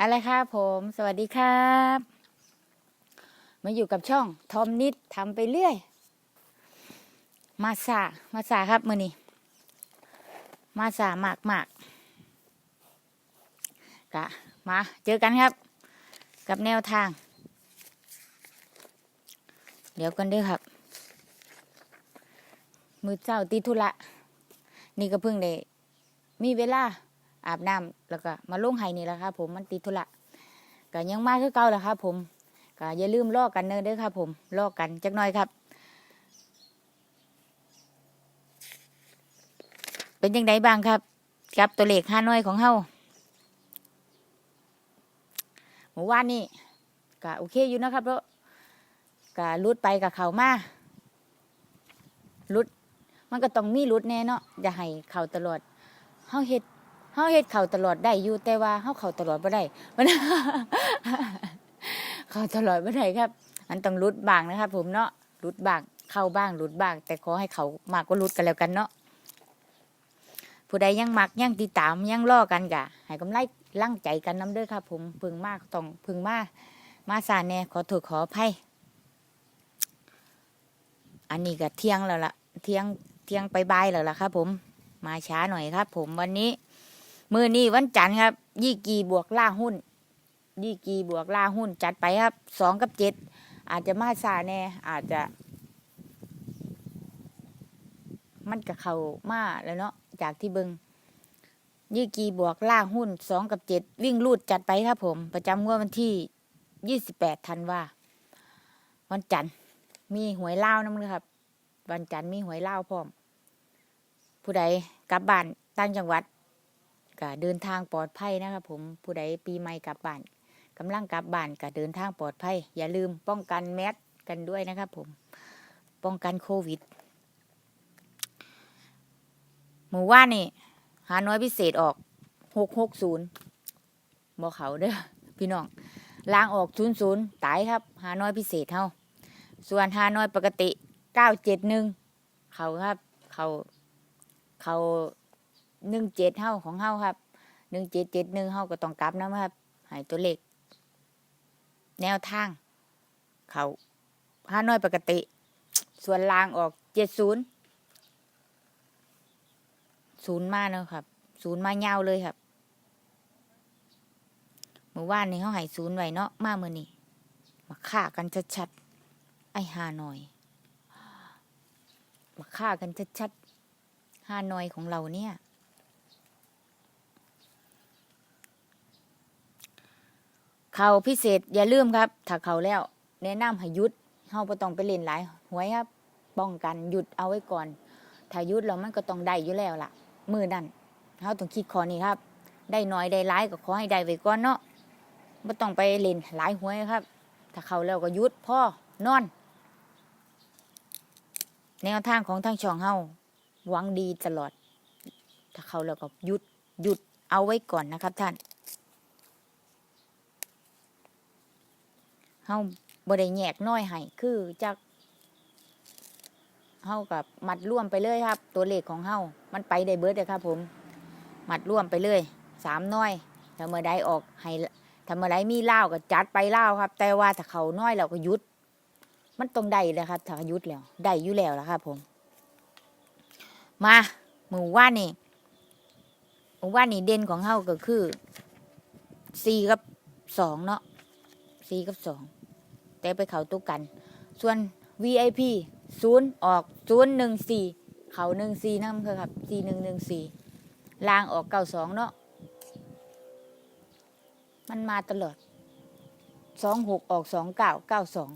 อะไรครับผม สวัสดีครับ มาอยู่กับช่องทอมนิดทำไปเรื่อย มาสามาสาครับมือนี้ มาสามากมากกะมาเจอกันครับ กับแนวทาง เดี๋ยวกันด้อครับ มือเจ้าติดธุระนี่ก็เพิ่งได้มีเวลา อาบน้ำแล้วก็มาลงไห้นี่แหละครับผมมันติดธุระก็ยังมาคือเก่าแหละครับผมก็อย่าลืมลอกกันเนอะเด้อครับผมลอกกันจักหน่อยครับ เป็นยังไงบ้างครับ กับตัวเลขห้าน้อยของเฮาเมื่อวานนี้ก็โอเคอยู่นะครับเพราะก็รุดไปกับเขามารุดมันก็ต้องมีรุดแน่เนาะอย่าให้เข่าตลอดเฮาเฮ็ด เฮาเฮ็ดเข้าตลอดได้อยู่แต่ว่าเฮาเข้าตลอดบ่ได้มันเข้าตลอดบ่ได้ครับ มันต้องรุดบ้างนะครับ ผมเนาะรุดบ้างเข้าบ้างรุดบ้าง แต่ขอให้เขามากกว่ารุดกันแล้วกันเนาะผู้ใดยังมักยังติดตามยังรอกันกะให้กำไรลั่งใจกันน้ำเด้อครับ ผมพึงมากต้องพึงมากมาสาแน่ขอโทษขออภัยอันนี้ก็เที่ยงแล้วล่ะเที่ยงเที่ยงไปบายแล้วล่ะครับ ผม มาช้าหน่อยครับ ผมวันนี้ มือนี้วันจันทร์ครับ ยี่กีบวกล่าหุ้น ยี่กีบวกล่าหุ้นจัดไปครับสองกับเจ็ดอาจจะมาซาแน่อาจจะ มันกับเขามาแล้วเนาะจากที่เบิงยี่กีบวกล่าหุ้นสองกับเจ็ดวิ่งลูดจัดไปครับผม ประจำงวดวันที่ยี่สิบแปดธันวาวันจันทร์มีหวยเล่าวน้ำเลยครับ วันจันทร์มีหวยเล่าพร้อม ผู้ใดกลับบ้านต่างจังหวัด ก็เดินทางปลอดภัยนะครับผมผู้ใดปีใหม่กลับบ้านกำลังกลับบ้านก็เดินทางปลอดภัย อย่าลืมป้องกันแมสกันด้วยนะครับผมป้องกันโควิดหมู่ว่านี่หาน้อยพิเศษออกหกหกศูนย์บอกเขาเด้อพี่น้องล้างออกศูนย์ศูนย์ตายครับ หาน้อยพิเศษเท่าส่วนหาน้อยปกติเก้าเจ็ดหนึ่งเขาครับ เขาเขา หนึ่งเจ็ดเฮาของเฮาครับหนึ่งเจ็ดเจ็ดหนึ่งเฮาก็ต้องกลับนะครับหายตัวเลขแนวทาง เขาห้าน้อยปกติ ส่วนล่างออกเจ็ดศูนย์ศูนย์มาเนาะครับ ศูนย์มาเงาเลยครับเมื่อวานนี้เขาหายศูนย์ไว้เนาะมาเมื่อนี้มาฆ่ากันชัดๆไอ้ห้าน้อยมาฆ่ากันชัดๆห้าน้อยของเราเนี่ย เขาพิเศษอย่าลืมครับ ถ้าเขาแล้วแนะนำให้หยุดเฮาบ่ต้องไปเล่นหลายหวยครับป้องกันหยุดเอาไว้ก่อน ถ้าหยุดแล้วมันก็ต้องได้อยู่แล้วล่ะ มือนั่นเฮาต้องคิดข้อนี้ครับ ได้น้อยได้หลายก็ขอให้ได้ไว้ก่อนเนาะบ่ต้องไปเล่นหลายหวยครับ ถ้าเขาแล้วก็หยุดพ่อนอน แนวทางของทางช่องเฮาหวังดีตลอด ถ้าเขาแล้วก็หยุดหยุดเอาไว้ก่อนนะครับท่าน เฮาบ่ได้แยกน้อยให้คือจักเฮากับมัดร่วมไปเลยครับ ตัวเลขของเฮามันไปได้เบิดเลยครับ ผม มัดร่วมไปเลยสามน้อยถ้าเมื่อใดออกให้ถ้าเมื่อใดมีเล่าก็จัดไปเล่าครับ แต่ว่าถ้าเขาน้อยเราก็ยุด มันต้องได้เลยครับ ถ้ายุดแล้วได้อยู่แล้วล่ะครับ ผม มาหมู่ว่านี่หมู่ว่านี่เด่นของเฮาก็คือสี่กับสองเนาะสี่กับสอง แต่ไปเขาตุกกัน ส่วน VIP ศูนย์ออกศูนย์หนึ่งสี่เขาหนึ่งสี่นั่นคือครับสี่หนึ่งหนึ่งสี่ลางออกเก้าสองเนาะมันมาตลอดสองหกออกสองเก้าเก้าสอง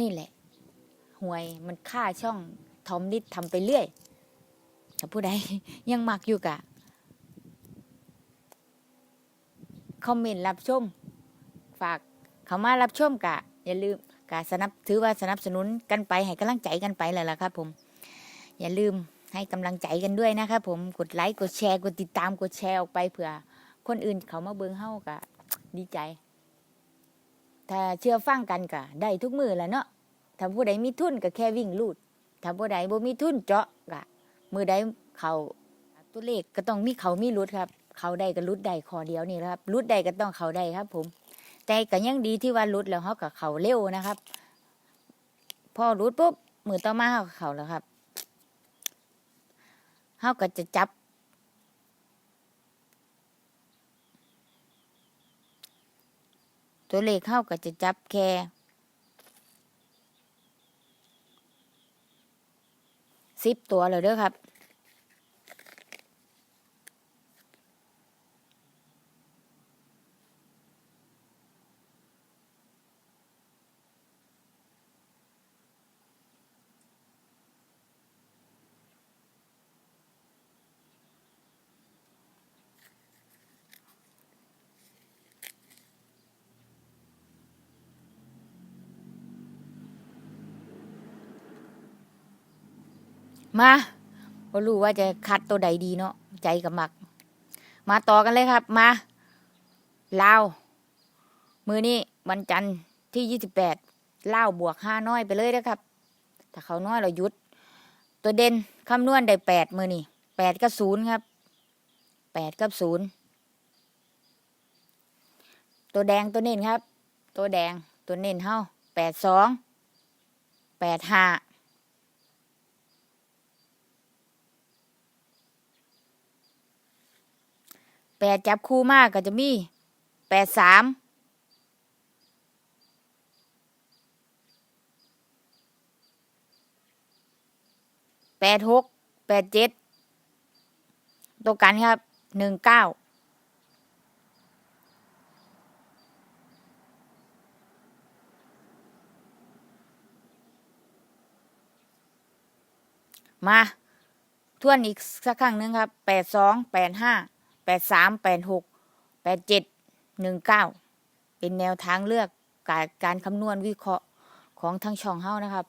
นี่แหละหวยมันค่าช่องทอมนิดทำไปเรื่อยถ้าผู้ใดยังมักอยู่กะคอมเมนต์รับชม ฝากเขามารับชมกะ อย่าลืมกะสนับถือว่าสนับสนุนกันไปให้กำลังใจกันไปแหละล่ะครับผม อย่าลืมให้กำลังใจกันด้วยนะครับผมกดไลค์กดแชร์กดติดตามกดแชร์ออกไปเผื่อ คนอื่นเขามาเบิ่งเฮากะดีใจ ถ้าเชื่อฟังกันกะได้ทุกมือแหละเนาะถ้าผู้ใดมีทุนก็แค่วิ่งลูดถ้าผู้ใดบ่มีทุนเจาะกะมือใดเขาตัวเลขก็ต้องมีเขามีรุดครับ เขาได้ก็รุดได้ขอเดียวนี่แหละครับรุดได้ก็ต้องเขาได้ครับ ผม แต่ก็ยังดีที่ว่ารุดแล้วเขากับเขาเร็วนะครับ พอรุดปุ๊บมือต่อมาเขาก็เขาแล้วครับเขาก็จะจับ ตัวเลขเข้าก็จะจับแค่สิบตัวเลยเด้อครับ มาบ่รู้ว่าจะคัดตัวใดดีเนาะใจกับมัก มาต่อกันเลยครับ มาลาวมือนี้วันจันทร์ที่ยี่สิบแปดลาวบวกห้าน้อยไปเลยนะครับ ถ้าเขาน้อยเราหยุด ตัวเด่นคำนวณได้แปดมือนี่แปดกับศูนย์ครับแปดกับศูนย์ตัวแดงตัวเน้นครับ ตัวแดงตัวเน้นเฮาแปดสองแปดห้า แปดจับคู่มากก็จะมีแปดสามแปดหกแปดเจ็ดตัวกันครับหนึ่งเก้ามา ทวนอีกสักครั้งหนึ่งครับแปดสองแปดห้า ดสามแปดหกแปดเจ็ดหนึ่งเก้าเป็นแนวทางเลือกการการคำนวณวิเคราะห์ของทั้งช่องเฮ้านะครับ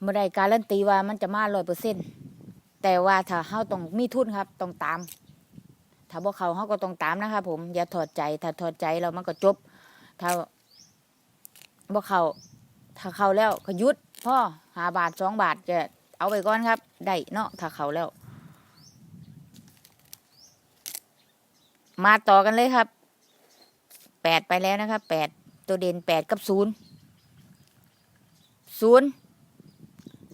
เมื่อใดการันตีว่ามันจะมาร้อยเปอร์เซ็นต์แต่ว่าถ้าเฮ้าต้องมีทุนครับต้องตาม ถ้าบ่เขาเฮาก็ต้องตามนะครับผมอย่าถอดใจ ถ้าถอดใจเรามันก็จบ ถ้าบ่เขาถ้าเขาแล้วก็ยุดพ่อหาบาทสองบาทจะเอาไปก่อนครับ ได้เนาะถ้าเขาแล้ว มาต่อกันเลยครับแปดไปแล้วนะครับแปดตัวเด่นแปดกับศูนย์ศูนย์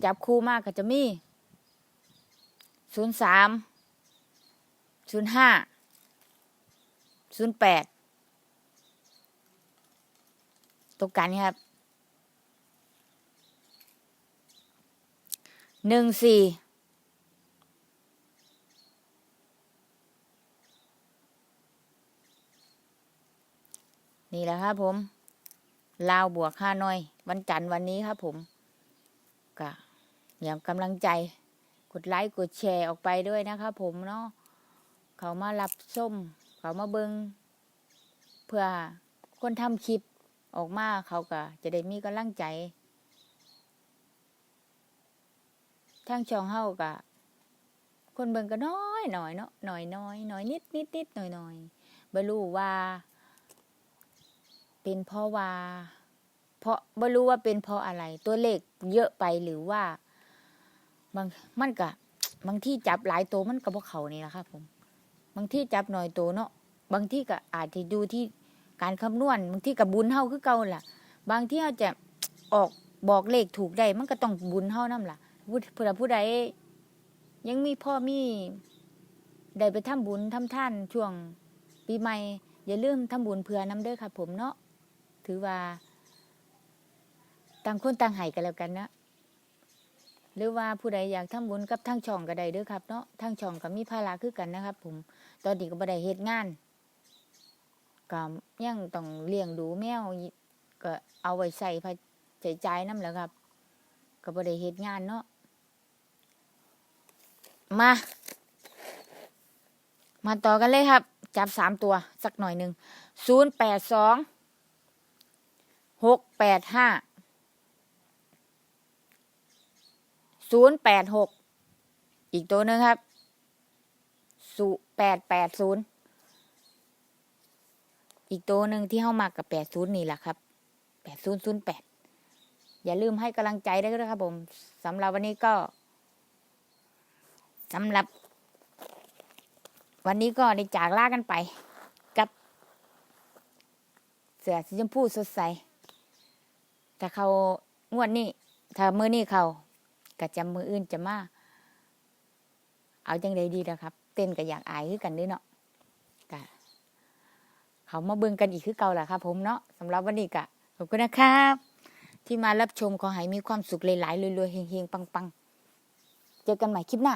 จับคู่มากก็จะมีศูนย์สามศูนย์ห้าศูนย์แปดตัวกันครับหนึ่งสี่ นี่แหละครับผมลาวบวกห้าน้อย วันจันทร์วันนี้ครับผมก็อย่างกำลังใจ กดไลค์กดแชร์ออกไปด้วยนะครับผมเนาะเขามารับส้ม เขามาเบิงเพื่อคนทำคลิปออกมาเขาก็จะได้มีกำลังใจทางช่องเฮากะคนเบิงก็น้อยหน่อยเนาะหน่อยน้อยหน่อยนิดนิดนิดหน่อยหน่อยบ่รู้ว่า เป็นเพราะว่า เพราะไม่รู้ว่าเป็นเพราะอะไร ตัวเลขเยอะไปหรือว่าบางมันก็บางที่จับหลายตัวมันก็พวกเขานี่แหละครับผม บางที่จับหน่อยตัวเนาะบางที่ก็อาจจะดูที่การคำนวณบางที่กับบุญเฮาคือเก่าล่ะ บางที่เขาจะออกบอกเลขถูกได้ มันก็ต้องบุญเฮานั่นล่ะผู้ผู้ใดผู้ใดยังมีพ่อมีได้ไปทำบุญทำท่านช่วงปีใหม่ อย่าลืมทำบุญเพื่อน้ำเด้อครับผมเนาะ ถือว่าต่างคนต่างให้กันแล้วกันนะหรือว่าผู้ใดอยากทำบุญกับทั้งช่องก็ได้เด้อครับเนาะทั้งช่องก็มีภาระคือกันนะครับ ผม ตอนนี้ก็บ่ได้เฮ็ดงานก็ยังต้องเลี้ยงดูแมวก็เอาไว้ใส่พใช้จ่ายนำแหล้วครับ ก็บ่ได้เฮ็ดงานเนาะมา มาต่อกันเลยครับ จับสามตัว สักหน่อยหนึ่งศูนย์แปดสอง หกแปดห้าศูนย์แปดหกอีกตัวหนึ่งครับศูแปดแปดศูนย์อีกตัวหนึ่งที่เข้ามากับแปดศูนย์นี่แหละครับแปดศูนย์ศูนย์แปดอย่าลืมให้กำลังใจได้วยครับผมสำหรับวันนี้ก็สำหรับ วันนี้ก็ได้จากลากันไป กับ เสือสีชมพูสดใส ถ้าเขางวดนี้ ถ้ามือนี้เขาก็จะมืออื่นจะมาเอาจังใดดีนะครับ เต้นก็อยากอายคือกันด้วยเนาะกะเขามาเบิ่งกันอีกคือเก่าแหละครับผมเนาะสำหรับวันนี้กะขอบคุณนะครับ ที่มารับชมขอให้มีความสุขหลายๆรวยๆเฮงๆปังๆ เจอกันใหม่คลิปหน้า